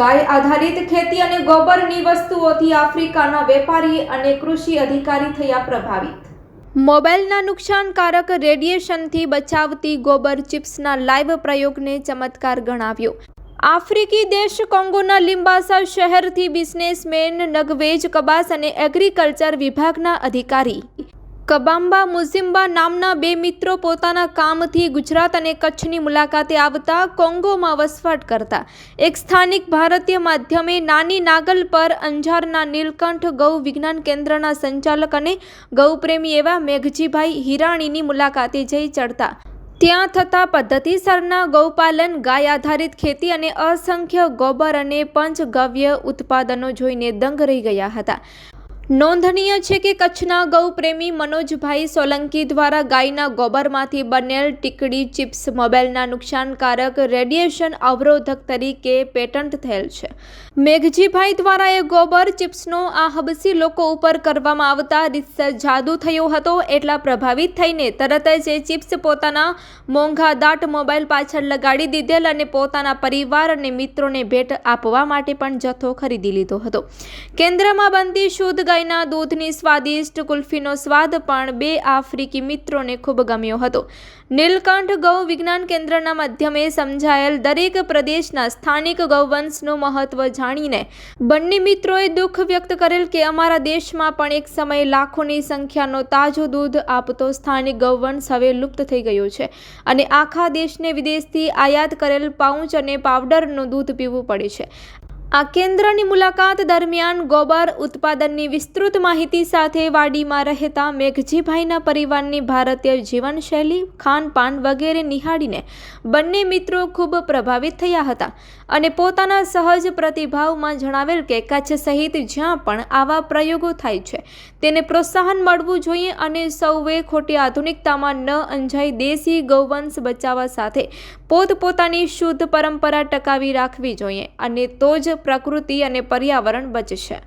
ગાય આધારિત ખેતી અને ગોબરની વસ્તુઓથી આફ્રિકાના વેપારી અને કૃષિ અધિકારી થયા પ્રભાવિત. મોબાઈલના નુકસાનકારક રેડિયેશનથી બચાવતી ગોબર ચિપ્સના લાઈવ પ્રયોગને ચમત્કાર ગણાવ્યો. આફ્રિકી દેશ કોંગોના લિમ્બાસા શહેરથી બિઝનેસમેન, નગવેજ, કબાસ અને એગ્રીકલ્ચર વિભાગના અધિકારી. કબામ્બા મુઝિમ્બા નામના બે મિત્રો પોતાના કામથી ગુજરાત અને કચ્છની મુલાકાતે આવતા કોંગોમાં વસવાટ કરતા. એક સ્થાનિક ભારતીય માધ્યમે નાની નાગલ પર અંજારના નીલકંઠ ગૌ વિજ્ઞાન કેન્દ્રના સંચાલક અને ગૌપ્રેમી એવા મેઘજીભાઈ હિરાણીની મુલાકાતે જઈ ચડતા. ત્યાં થતા પદ્ધતિસરના ગૌપાલન, ગાય આધારિત ખેતી અને અસંખ્ય ગોબર અને પંચગવ્ય ઉત્પાદનો જોઈને દંગ રહી ગયા હતા. નોંધનીય છે કે કચ્છના ગૌપ્રેમી મનોજભાઈ સોલંકી દ્વારા ગાયના ગોબરમાંથી બનેલ ટીકડી ચિપ્સ મોબાઈલના નુકસાનકારક રેડિયેશન અવરોધક તરીકે પેટન્ટ થયેલ છે. મેઘજીભાઈ દ્વારા એ ગોબર ચિપ્સનો આ હબસી લોકો ઉપર કરવામાં આવતા રીતસર જાદુ થયો હતો એટલા પ્રભાવિત થઈને તરત જ એ ચિપ્સ પોતાના મોંઘા દાટ મોબાઈલ પાછળ લગાડી દીધેલ અને પોતાના પરિવાર અને મિત્રોને ભેટ આપવા માટે પણ જથ્થો ખરીદી લીધો હતો. કેન્દ્રમાં બનતી શુદ્ધ ગાયના દૂધની સ્વાદિષ્ટ કુલ્ફીનો સ્વાદ પણ બે આફ્રિકી મિત્રોને ખૂબ ગમ્યો હતો. નીલકંઠ ગૌ વિજ્ઞાન કેન્દ્રના માધ્યમે સમજાયેલ દરેક પ્રદેશના સ્થાનિક ગૌવંશનું મહત્વ જાણીને બંને મિત્રોએ દુઃખ વ્યક્ત કરેલ કે અમારા દેશમાં પણ એક સમયે લાખોની સંખ્યાનો તાજો દૂધ આપતો સ્થાનિક ગૌવંશ હવે લુપ્ત થઈ ગયો છે અને આખા દેશને વિદેશથી આયાત કરેલ પાઉચ અને પાવડરનું દૂધ પીવું પડે છે. આ કેન્દ્રની મુલાકાત દરમિયાન ગોબર ઉત્પાદનની વિસ્તૃત માહિતી સાથે વાડીમાં રહેતા મેઘજીભાઈના પરિવારની ભારતીય જીવનશૈલી, ખાનપાન વગેરે નિહાળીને બંને મિત્રો ખૂબ પ્રભાવિત થયા હતા અને પોતાના સહજ પ્રતિભાવમાં જણાવેલ કે કચ્છ સહિત જ્યાં પણ આવા પ્રયોગો થાય છે, તેને પ્રોત્સાહન મળવું જોઈએ અને સૌએ ખોટી આધુનિકતામાં ન અંજાઈ દેશી ગૌવંશ બચાવવા સાથે પોતપોતાની શુદ્ધ પરંપરા ટકાવી રાખવી જોઈએ અને તો જ પ્રકૃતિ અને પર્યાવરણ બચશે.